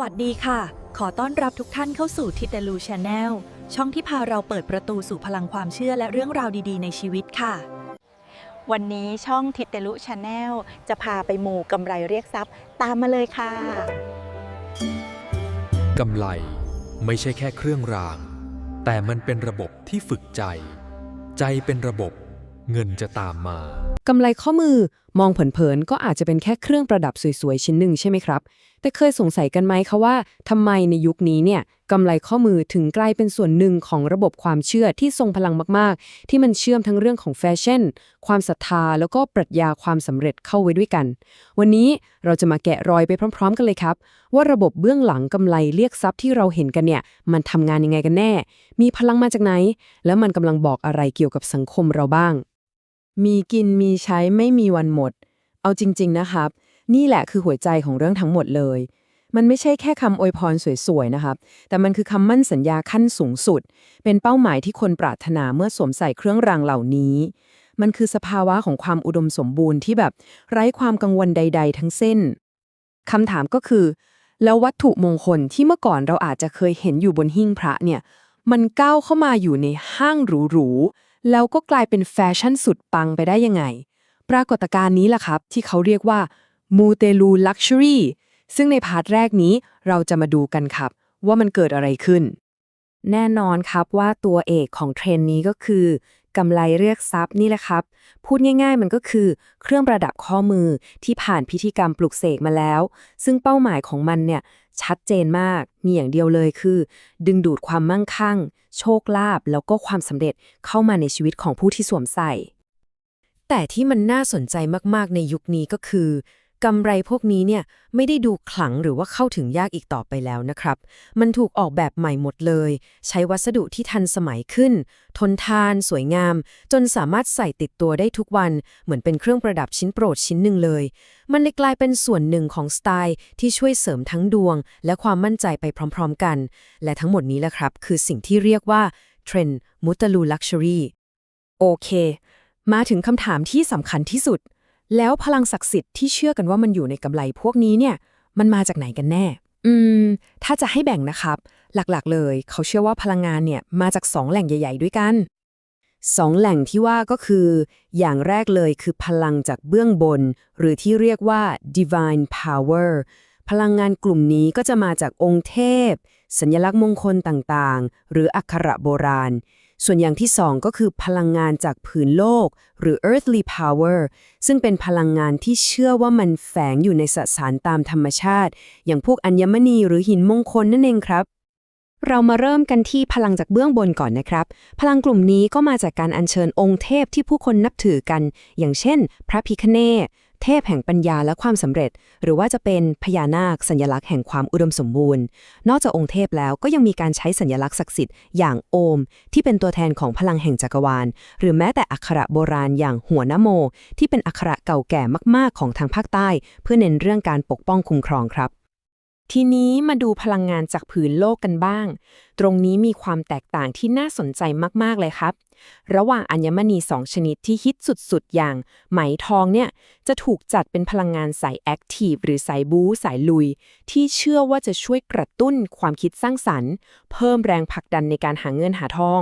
สวัสดีค่ะ ขอต้อนรับทุกท่านเข้าสู่ทิดเดลูชาแนลช่องที่พาเราเปิดประตูสู่พลังความเชื่อและเรื่องราวดีๆ ในชีวิตค่ะ วันนี้ช่องทิดเดลุชาแนลจะพาไปหมู่กำไรเรียกทรัพย์ ตามมาเลยค่ะ กำไรไม่ใช่แค่เครื่องราง แต่มันเป็นระบบที่ฝึกใจ ใจเป็นระบบ เงินจะตามมา กำไรข้อมือมองเผินๆก็อาจจะเป็นแค่เครื่องประดับสวยๆ ชิ้นหนึ่งใช่ไหมครับ แต่เคยสงสัยกันไหมคะว่าทำไมในยุคนี้เนี่ยกำไรข้อมือถึงกลายเป็นส่วนหนึ่งของระบบความเชื่อที่ทรงพลังมากๆ ที่มันเชื่อมทั้งเรื่องของแฟชั่น ความศรัทธา แล้วก็ปรัชญาความสำเร็จเข้าไว้ด้วยกัน วันนี้เราจะมาแกะรอยไปพร้อม ๆ กันเลยครับ ว่าระบบเบื้องหลังกำไรเรียกทรัพย์ที่เราเห็นกันเนี่ยมันทำงานยังไงกันแน่ มีพลังมาจากไหน แล้วมันกำลังบอกอะไรเกี่ยวกับสังคมเราบ้าง มีกินมีใช้ไม่มีวันหมด เอาจริง ๆ นะครับ นี่แหละคือหัวใจของเรื่องทั้งหมดเลย มันไม่ใช่แค่คำอวยพรสวย ๆ นะครับ แต่มันคือคำมั่นสัญญาขั้นสูงสุด เป็นเป้าหมายที่คนปรารถนาเมื่อสวมใส่เครื่องรางเหล่านี้ มันคือสภาวะของความอุดมสมบูรณ์ที่แบบไร้ความกังวลใด ๆ ทั้งสิ้นคำถามก็คือ แล้ววัตถุมงคลที่เมื่อก่อนเราอาจจะเคยเห็นอยู่บนหิ้งพระเนี่ย มันก้าวเข้ามาอยู่ในห้างหรูๆ แล้วก็กลายเป็นแฟชั่นสุดปังไปได้ยังไง ปรากฏการณ์นี้แหละครับที่เขาเรียกว่ามูเตลูลักชัวรี่ซึ่งในพาร์ทแรกนี้เราจะมาดูกันครับ ว่ามันเกิดอะไรขึ้น แน่นอนครับว่าตัวเอกของเทรนนี้ก็คือ กำไรเรียกทรัพย์นี่แหละครับ พูดง่ายๆ มันก็คือ เครื่องประดับข้อมือที่ผ่านพิธีกรรมปลุกเสกมาแล้ว ซึ่งเป้าหมายของมันเนี่ยชัดเจนมาก มีอย่างเดียวเลยคือ ดึงดูดความมั่งคั่ง โชคลาภแล้วก็ความสำเร็จเข้ามาในชีวิตของผู้ที่สวมใส่ แต่ที่มันน่าสนใจมากๆในยุคนี้ก็คือ กำไรพวกนี้เนี่ยไม่ได้ดูขลังหรือว่าเข้าถึงยากอีกต่อไปแล้วนะครับ มันถูกออกแบบใหม่หมดเลย ใช้วัสดุที่ทันสมัยขึ้น ทนทาน สวยงาม จนสามารถใส่ติดตัวได้ทุกวัน เหมือนเป็นเครื่องประดับชิ้นโปรดชิ้นหนึ่งเลย มันเลยกลายเป็นส่วนหนึ่งของสไตล์ที่ช่วยเสริมทั้งดวง และความมั่นใจไปพร้อม ๆ กัน และทั้งหมดนี้แหละครับ คือสิ่งที่เรียกว่าเทรนด์มุตลูลักชัวรี่โอเค มาถึงคำถามที่สำคัญที่สุด แล้วพลังศักดิ์สิทธิ์ที่เชื่อกันว่ามันอยู่ในกำไรพวกนี้เนี่ย มันมาจากไหนกันแน่ อืม ถ้าจะให้แบ่งนะครับ หลักๆ เลย เขาเชื่อว่าพลังงานเนี่ยมาจากสองแหล่งใหญ่ ๆ ด้วยกันสองแหล่งที่ว่าก็คือ อย่างแรกเลยคือพลังจากเบื้องบน หรือที่เรียกว่า divine power พลังงานกลุ่มนี้ก็จะมาจากองค์เทพ สัญลักษณ์มงคลต่างๆ หรืออักขระโบราณ ส่วนอย่างที่สองก็คือพลังงานจากผืนโลก หรือ earthly power ซึ่งเป็นพลังงานที่เชื่อว่ามันแฝงอยู่ในสสารตามธรรมชาติ อย่างพวกอัญมณีหรือหินมงคลนั่นเองครับเรามาเริ่มกันที่พลังจากเบื้องบนก่อนนะครับ พลังกลุ่มนี้ก็มาจากการอัญเชิญองค์เทพที่ผู้คนนับถือกัน อย่างเช่น พระพิคเน เทพแห่งปัญญาและความสำเร็จ หรือว่าจะเป็นพญานาคสัญลักษณ์แห่งความอุดมสมบูรณ์ นอกจากองค์เทพแล้วก็ยังมีการใช้สัญลักษณ์ศักดิ์สิทธิ์อย่างโอม ที่เป็นตัวแทนของพลังแห่งจักรวาล หรือแม้แต่อักขระโบราณอย่างหัวนโม ที่เป็นอักขระเก่าแก่มาก ๆ ของทางภาคใต้ เพื่อเน้นเรื่องการปกป้องคุ้มครองครับ ทีนี้มาดูพลังงานจากผืนโลกกันบ้าง ตรงนี้มีความแตกต่างที่น่าสนใจมาก ๆ เลยครับ ระหว่างอัญมณีสองชนิดที่ฮิตสุด ๆ อย่าง ไหมทองเนี่ย จะถูกจัดเป็นพลังงานสายแอคทีฟหรือสายบู๊สายลุย ที่เชื่อว่าจะช่วยกระตุ้นความคิดสร้างสรรค์ เพิ่มแรงผลักดันในการหาเงินหาทอง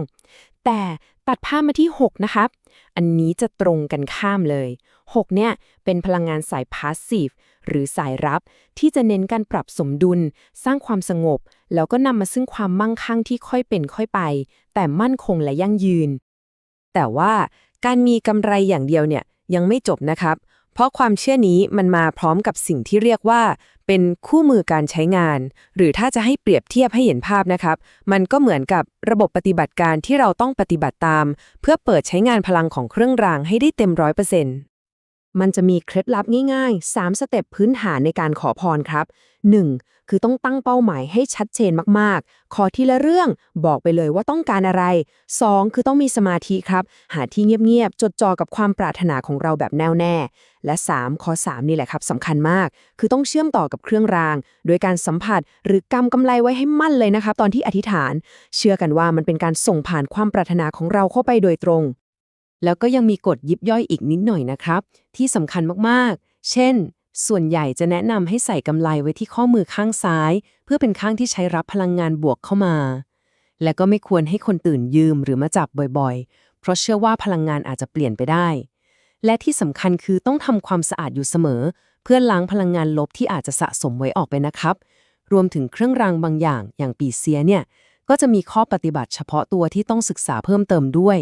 แต่ตัดภาพมาที่ 6 นะครับ อันนี้จะตรงกันข้ามเลย 6 เนี่ย เป็นพลังงานสายพาสซีฟหรือสายรับ ที่จะเน้นการปรับสมดุล สร้างความสงบ แล้วก็นำมาซึ่งความมั่งคั่งที่ค่อยเป็นค่อยไป แต่มั่นคงและยั่งยืน แต่ว่าการมีกำไรอย่างเดียวเนี่ยยังไม่จบนะครับ เพราะความเชื่อนี้มันมาพร้อมกับสิ่งที่เรียกว่า เป็นคู่มือการใช้งาน หรือถ้าจะให้เปรียบเทียบให้เห็นภาพนะครับ มันก็เหมือนกับระบบปฏิบัติการที่เราต้องปฏิบัติตาม เพื่อเปิดใช้งานพลังของเครื่องรางให้ได้เต็มร้อยเปอร์เซ็นต์ มันจะมีเคล็ดลับง่ายๆ 3 สเต็ปพื้นฐานในการขอพรครับ 1. คือต้องตั้งเป้าหมายให้ชัดเจนมากๆ ขอทีละเรื่องบอกไปเลยว่าต้องการอะไร 2. คือต้องมีสมาธิครับ หาที่เงียบๆ จดจ่อกับความปรารถนาของเราแบบแน่วแน่ และ 3. ข้อ 3 นี่แหละครับสำคัญมาก คือต้องเชื่อมต่อกับเครื่องราง โดยการสัมผัสหรือกำกำไรไว้ให้มั่นเลยนะครับตอนที่อธิษฐาน เชื่อกันว่ามันเป็นการส่งผ่านความปรารถนาของเราเข้าไปโดยตรง แล้วก็ยังมีกฎยิบย่อยอีกนิดหน่อยนะครับ ที่สำคัญมากๆ เช่น ส่วนใหญ่จะแนะนำให้ใส่กำไลไว้ที่ข้อมือข้างซ้าย เพื่อเป็นข้างที่ใช้รับพลังงานบวกเข้ามา และก็ไม่ควรให้คนตื่นยืมหรือมาจับบ่อยๆ เพราะเชื่อว่าพลังงานอาจจะเปลี่ยนไปได้ และที่สำคัญคือต้องทำความสะอาดอยู่เสมอ เพื่อล้างพลังงานลบที่อาจจะสะสมไว้ออกไปนะครับ รวมถึงเครื่องรางบางอย่าง อย่างปีเสียเนี่ยก็จะมีข้อปฏิบัติเฉพาะตัวที่ต้องศึกษาเพิ่มเติมด้วย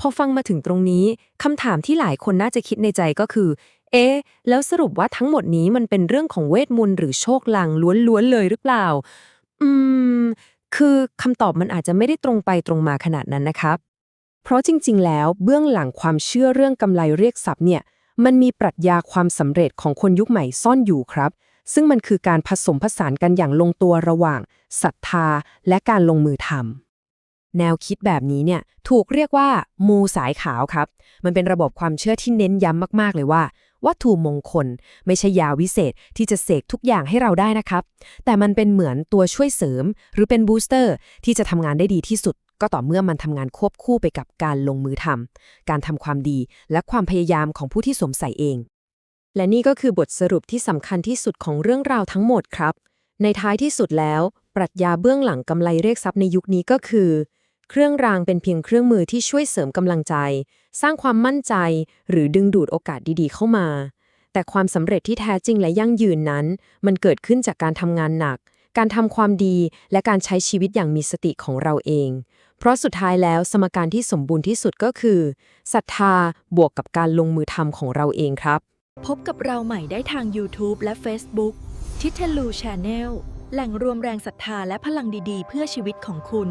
พอฟังมาถึงตรงนี้คำถามที่หลายคนน่าจะคิดในใจก็คือ เอ๊ะ แล้วสรุปว่าทั้งหมดนี้มันเป็นเรื่องของเวทมนต์หรือโชคลางล้วนๆเลยหรือเปล่า อืม คือคำตอบมันอาจจะไม่ได้ตรงไปตรงมาขนาดนั้นนะครับ เพราะจริง ๆ แล้วเบื้องหลังความเชื่อเรื่องกำไรเรียกทรัพย์เนี่ย มันมีปรัชญาความสำเร็จของคนยุคใหม่ซ่อนอยู่ครับ ซึ่งมันคือการผสมผสานกันอย่างลงตัวระหว่างศรัทธาและการลงมือทำ แนวคิดแบบนี้เนี่ยถูกเรียกว่ามูสายขาวครับ มันเป็นระบบความเชื่อที่เน้นย้ำมาก ๆ เลยว่า วัตถุมงคล ไม่ใช่ยาวิเศษที่จะเสกทุกอย่างให้เราได้นะครับ แต่มันเป็นเหมือนตัวช่วยเสริม หรือเป็นบูสเตอร์ที่จะทำงานได้ดีที่สุด ก็ต่อเมื่อมันทำงานควบคู่ไปกับการลงมือทำการทำความดีและความพยายามของผู้ที่สวมใส่เอง และนี่ก็คือบทสรุปที่สำคัญที่สุดของเรื่องราวทั้งหมดครับ ในท้ายที่สุดแล้ว ปรัชญาเบื้องหลังกำไรเรียกทรัพย์ในยุคนี้ก็คือ เครื่องรางเป็นเพียงเครื่องมือที่ช่วยเสริมกำลังใจ สร้างความมั่นใจ หรือดึงดูดโอกาสดีๆ เข้ามา แต่ความสำเร็จที่แท้จริงและยั่งยืนนั้น มันเกิดขึ้นจากการทำงานหนัก การทำความดีและการใช้ชีวิตอย่างมีสติของเราเอง เพราะสุดท้ายแล้วสมการที่สมบูรณ์ที่สุดก็คือศรัทธาบวกกับการลงมือทำของเราเองครับ พบกับเราใหม่ได้ทาง YouTube และ Facebook ทิเทลู Channel แหล่งรวมแรงศรัทธาและพลังดีๆ เพื่อชีวิตของคุณ